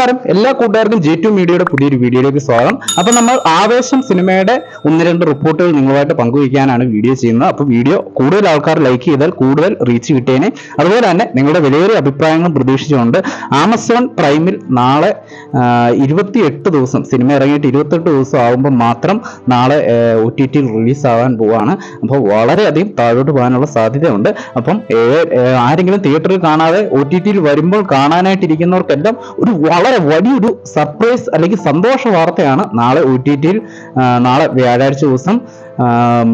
നമസ്കാരം. എല്ലാ കൂട്ടുകാർക്കും ജെ ടു മീഡിയയുടെ പുതിയൊരു വീഡിയോയിലേക്ക് സ്വാഗതം. അപ്പൊ നമ്മൾ ആവേശം സിനിമയുടെ ഒന്ന് രണ്ട് റിപ്പോർട്ടുകൾ നിങ്ങളുമായിട്ട് പങ്കുവയ്ക്കാനാണ് വീഡിയോ ചെയ്യുന്നത്. അപ്പൊ വീഡിയോ കൂടുതൽ ആൾക്കാർ ലൈക്ക് ചെയ്താൽ കൂടുതൽ റീച്ച് കിട്ടിയേനെ അതുപോലെ തന്നെ നിങ്ങളുടെ വിലയേറിയ അഭിപ്രായങ്ങളും പ്രതീക്ഷിച്ചുകൊണ്ട് ആമസോൺ പ്രൈമിൽ നാളെ ഇരുപത്തിയെട്ട് ദിവസം സിനിമ ഇറങ്ങിയിട്ട് ഇരുപത്തെട്ട് ദിവസം ആകുമ്പോൾ മാത്രം നാളെ ഒ ടി ടിയിൽ റിലീസ് ആവാൻ പോവാണ്. അപ്പോൾ വളരെയധികം താഴോട്ട് പോകാനുള്ള സാധ്യതയുണ്ട്. അപ്പം ആരെങ്കിലും തിയേറ്ററിൽ കാണാതെ ഒ ടി ടിയിൽ വരുമ്പോൾ കാണാനായിട്ടിരിക്കുന്നവർക്കെല്ലാം ഒരു വളരെ വലിയൊരു സർപ്രൈസ് അല്ലെങ്കിൽ സന്തോഷ വാർത്തയാണ് നാളെ ഒ ടി ടിയിൽ നാളെ വ്യാഴാഴ്ച ദിവസം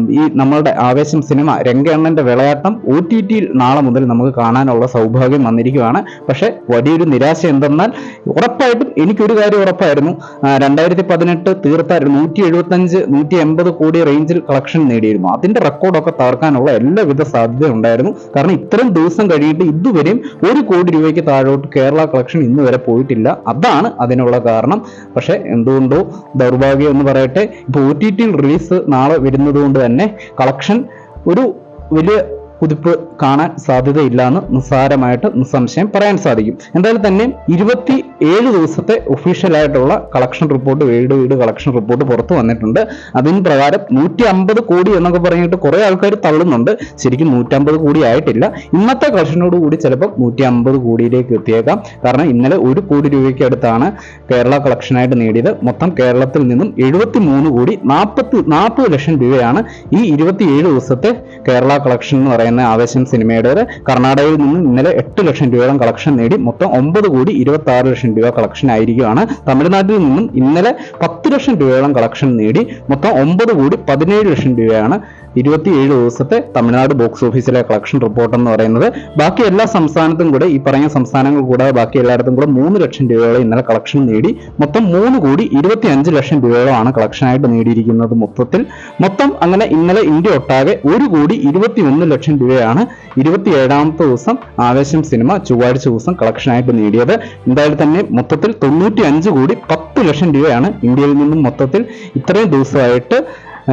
ഈ നമ്മളുടെ ആവേശം സിനിമ രംഗണ്ണന്റെ വിളയാട്ടം ഒ ടി ടിയിൽ നാളെ മുതൽ നമുക്ക് കാണാനുള്ള സൗഭാഗ്യം വന്നിരിക്കുകയാണ്. പക്ഷെ വലിയൊരു നിരാശ എന്തെന്നാൽ ഉറപ്പായിട്ടും എനിക്കൊരു കാര്യം ഉറപ്പായിരുന്നു. രണ്ടായിരത്തി പതിനെട്ട് തീർത്ത നൂറ്റി എഴുപത്തഞ്ച് നൂറ്റി എൺപത് കോടി റേഞ്ചിൽ കളക്ഷൻ നേടിയിരുന്നു. അതിന്റെ റെക്കോർഡൊക്കെ തകർക്കാനുള്ള എല്ലാവിധ സാധ്യത ഉണ്ടായിരുന്നു. കാരണം ഇത്രയും ദിവസം കഴിഞ്ഞിട്ട് ഇതുവരെയും ഒരു കോടി രൂപയ്ക്ക് താഴോട്ട് കേരള കളക്ഷൻ ഇന്ന് വരെ പോയിട്ടില്ല. അതാണ് അതിനുള്ള കാരണം. പക്ഷേ എന്തുകൊണ്ടോ ദൗർഭാഗ്യം എന്ന് പറയട്ടെ ഇപ്പോൾ ഒ ടി ടിയിൽ റിലീസ് നാളെ വരുന്നത് കൊണ്ട് തന്നെ കളക്ഷൻ ഒരു വലിയ കുതിപ്പ് കാണാൻ സാധ്യതയില്ല എന്ന് നിസ്സാരമായിട്ട് നിസ്സംശയം പറയാൻ സാധിക്കും. എന്തായാലും തന്നെ ഇരുപത്തി ഏഴ് ദിവസത്തെ ഒഫീഷ്യലായിട്ടുള്ള കളക്ഷൻ റിപ്പോർട്ട് വീട് വീട് കളക്ഷൻ റിപ്പോർട്ട് പുറത്തു വന്നിട്ടുണ്ട്. അതിന് പ്രകാരം നൂറ്റി അമ്പത് കോടി എന്നൊക്കെ പറഞ്ഞിട്ട് കുറെ ആൾക്കാർ തള്ളുന്നുണ്ട്. ശരിക്കും നൂറ്റമ്പത് കോടി ആയിട്ടില്ല. ഇന്നത്തെ കളക്ഷനോട് കൂടി ചിലപ്പോൾ നൂറ്റി അമ്പത് കോടിയിലേക്ക് എത്തിയേക്കാം. കാരണം ഇന്നലെ ഒരു കോടി രൂപയ്ക്ക് അടുത്താണ് കേരള കളക്ഷനായിട്ട് നേടിയത്. മൊത്തം കേരളത്തിൽ നിന്നും എഴുപത്തി മൂന്ന് കോടി നാൽപ്പത്തി നാൽപ്പത് ലക്ഷം രൂപയാണ് ഈ ഇരുപത്തിയേഴ് ദിവസത്തെ കേരള കളക്ഷൻ എന്ന് പറയുന്ന ആവേശം സിനിമയുടെ കർണാടകയിൽ നിന്ന് ഇന്നലെ എട്ട് ലക്ഷം രൂപയോളം കളക്ഷൻ നേടി. മൊത്തം ഒമ്പത് കോടി ഇരുപത്തി ആറ് ലക്ഷം രൂപ കളക്ഷൻ ആയിരിക്കുകയാണ്. തമിഴ്നാട്ടിൽ നിന്നും ഇന്നലെ പത്ത് ലക്ഷം രൂപയോളം കളക്ഷൻ നേടി. മൊത്തം ഒമ്പത് കോടി പതിനേഴ് ലക്ഷം രൂപയാണ് ഇരുപത്തിയേഴ് ദിവസത്തെ തമിഴ്നാട് ബോക്സ് ഓഫീസിലെ കളക്ഷൻ റിപ്പോർട്ട് എന്ന് പറയുന്നത്. ബാക്കി എല്ലാ സംസ്ഥാനത്തും കൂടെ ഈ പറഞ്ഞ സംസ്ഥാനങ്ങൾ കൂടാതെ ബാക്കി എല്ലായിടത്തും കൂടെ മൂന്ന് ലക്ഷം രൂപയോളം ഇന്നലെ കളക്ഷൻ നേടി. മൊത്തം മൂന്ന് കോടി ഇരുപത്തി അഞ്ച് ലക്ഷം രൂപയോളമാണ് കളക്ഷനായിട്ട് നേടിയിരിക്കുന്നത് മൊത്തത്തിൽ. മൊത്തം അങ്ങനെ ഇന്നലെ ഇന്ത്യ ഒട്ടാകെ ഒരു കോടി ഇരുപത്തി ഒന്ന് ലക്ഷം രൂപയാണ് ഇരുപത്തി ഏഴാമത്തെ ദിവസം ആവേശം സിനിമ ചൊവ്വാഴ്ച ദിവസം കളക്ഷനായിട്ട് നേടിയത്. എന്തായാലും തന്നെ മൊത്തത്തിൽ തൊണ്ണൂറ്റി അഞ്ച് കോടി പത്ത് ലക്ഷം രൂപയാണ് ഇന്ത്യയിൽ നിന്നും മൊത്തത്തിൽ ഇത്രയും ദിവസമായിട്ട്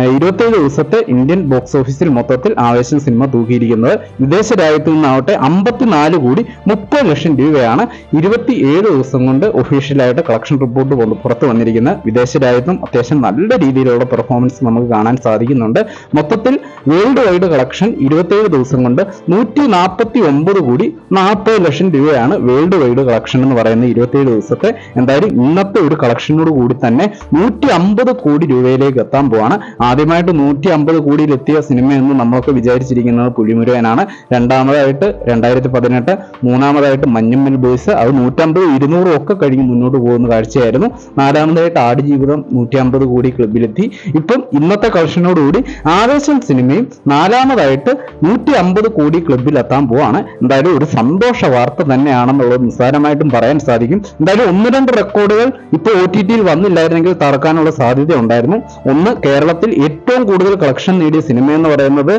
ഇരുപത്തേഴ് ദിവസത്തെ ഇന്ത്യൻ ബോക്സ് ഓഫീസിൽ മൊത്തത്തിൽ ആവേശം സിനിമ തൂക്കിയിരിക്കുന്നത് വിദേശ രാജ്യത്തു നിന്നാവട്ടെ അമ്പത്തിനാല് കോടി മുപ്പത് ലക്ഷം രൂപയാണ് ഇരുപത്തി ഏഴ് ദിവസം കൊണ്ട് ഒഫീഷ്യലായിട്ട് കളക്ഷൻ റിപ്പോർട്ട് പുറത്തു വന്നിരിക്കുന്നത് വിദേശ രാജ്യത്തും അത്യാവശ്യം നല്ല രീതിയിലുള്ള പെർഫോമൻസ് നമുക്ക് കാണാൻ സാധിക്കുന്നുണ്ട്. മൊത്തത്തിൽ വേൾഡ് വൈഡ് കളക്ഷൻ ഇരുപത്തേഴ് ദിവസം കൊണ്ട് നൂറ്റി നാൽപ്പത്തി ഒമ്പത് കോടി നാൽപ്പത് ലക്ഷം രൂപയാണ് വേൾഡ് വൈഡ് കളക്ഷൻ എന്ന് പറയുന്ന ഇരുപത്തേഴ് ദിവസത്തെ എന്തായാലും ഇന്നത്തെ ഒരു കളക്ഷനോട് കൂടി തന്നെ നൂറ്റി അമ്പത് കോടി രൂപയിലേക്ക് എത്താൻ പോവാണ്. ആദ്യമായിട്ട് നൂറ്റി അമ്പത് കോടിയിലെത്തിയ സിനിമ എന്ന് നമ്മളൊക്കെ വിചാരിച്ചിരിക്കുന്നത് പുലിമുരുകനാണ്. രണ്ടാമതായിട്ട് രണ്ടായിരത്തി പതിനെട്ട് മൂന്നാമതായിട്ട് മഞ്ഞമ്മൽ ബോയ്സ്. അത് നൂറ്റമ്പത് ഇരുന്നൂറും ഒക്കെ കഴിഞ്ഞ് മുന്നോട്ട് പോകുന്ന കാഴ്ചയായിരുന്നു. നാലാമതായിട്ട് ആടുജീവിതം നൂറ്റി അമ്പത് കോടി ക്ലബിലെത്തി. ഇപ്പം ഇന്നത്തെ കളക്ഷനോടുകൂടി ആവേശം സിനിമയും നാലാമതായിട്ട് നൂറ്റി അമ്പത് കോടി ക്ലബിലെത്താൻ പോവാണ്. എന്തായാലും ഒരു സന്തോഷ വാർത്ത തന്നെയാണെന്നുള്ളത് നിസ്സാരമായിട്ടും പറയാൻ സാധിക്കും. എന്തായാലും ഒന്ന് രണ്ട് റെക്കോർഡുകൾ ഇപ്പോൾ ഒ ടി ടിയിൽ വന്നില്ലായിരുന്നെങ്കിൽ തറക്കാനുള്ള സാധ്യത ഉണ്ടായിരുന്നു ഒന്ന് കേരളത്തിൽ ഏറ്റവും കൂടുതൽ കളക്ഷൻ നേടിയ സിനിമ എന്ന് പറയുന്നത്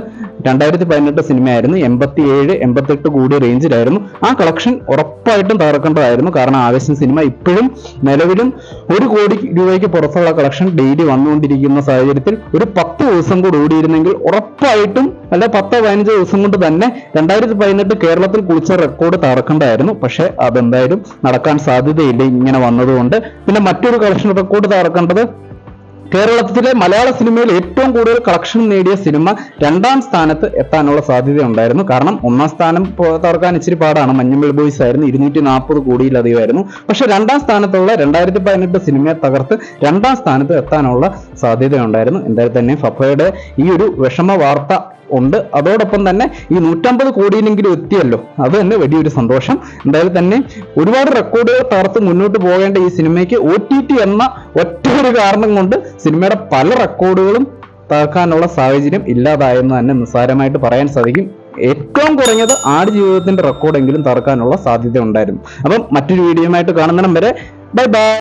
രണ്ടായിരത്തി പതിനെട്ട് സിനിമയായിരുന്നു എൺപത്തി ഏഴ് എൺപത്തെട്ട് കൂടിയ റേഞ്ചിലായിരുന്നു ആ കളക്ഷൻ ഉറപ്പായിട്ടും തകർക്കേണ്ടതായിരുന്നു. കാരണം ആവേശം സിനിമ ഇപ്പോഴും നിലവിലും ഒരു കോടി രൂപയ്ക്ക് പുറത്തുള്ള കളക്ഷൻ ഡെയിലി വന്നുകൊണ്ടിരിക്കുന്ന സാഹചര്യത്തിൽ ഒരു പത്ത് ദിവസം കൂടി ഓടിയിരുന്നെങ്കിൽ ഉറപ്പായിട്ടും അല്ല പത്തോ പതിനഞ്ചോ ദിവസം കൊണ്ട് തന്നെ രണ്ടായിരത്തി പതിനെട്ട് കേരളത്തിൽ കുളിച്ച റെക്കോർഡ് തകർക്കേണ്ടതായിരുന്നു. പക്ഷെ അതെന്തായാലും നടക്കാൻ സാധ്യതയില്ല ഇങ്ങനെ വന്നതുകൊണ്ട്. പിന്നെ മറ്റൊരു കളക്ഷൻ റെക്കോർഡ് തകർക്കേണ്ടത് കേരളത്തിലെ മലയാള സിനിമയിൽ ഏറ്റവും കൂടുതൽ കളക്ഷൻ നേടിയ സിനിമ രണ്ടാം സ്ഥാനത്ത് എത്താനുള്ള സാധ്യത ഉണ്ടായിരുന്നു കാരണം ഒന്നാം സ്ഥാനം തുറക്കാൻ ഇച്ചിരി പാടാണ്. മഞ്ഞമ്മൽ ബോയ്സ് ആയിരുന്നു. ഇരുന്നൂറ്റി നാൽപ്പത് കോടിയിലധികമായിരുന്നു. പക്ഷെ രണ്ടാം സ്ഥാനത്തുള്ള രണ്ടായിരത്തി പതിനെട്ട് സിനിമയെ തകർത്ത് രണ്ടാം സ്ഥാനത്ത് എത്താനുള്ള സാധ്യത ഉണ്ടായിരുന്നു എന്തായാലും തന്നെ ഫഫയുടെ ഈ ഒരു വിഷമ വാർത്ത ഉണ്ട്. അതോടൊപ്പം തന്നെ ഈ നൂറ്റമ്പത് കോടിയിലെങ്കിലും എത്തിയല്ലോ. അത് തന്നെ വലിയൊരു സന്തോഷം. എന്തായാലും തന്നെ ഒരുപാട് റെക്കോർഡുകൾ തകർത്ത് മുന്നോട്ട് പോകേണ്ട ഈ സിനിമയ്ക്ക് ഒ എന്ന ഒറ്റ ഒരു കാരണം കൊണ്ട് സിനിമയുടെ പല റെക്കോർഡുകളും തകർക്കാനുള്ള സാഹചര്യം ഇല്ലാതായെന്ന് തന്നെ നിസ്സാരമായിട്ട് പറയാൻ സാധിക്കും. ഏറ്റവും കുറഞ്ഞത് ആട് ജീവിതത്തിന്റെ റെക്കോർഡെങ്കിലും തകർക്കാനുള്ള സാധ്യത ഉണ്ടായിരുന്നു. അപ്പം മറ്റൊരു വീഡിയോയുമായിട്ട് കാണുന്നിടം വരെ ബൈ ബൈ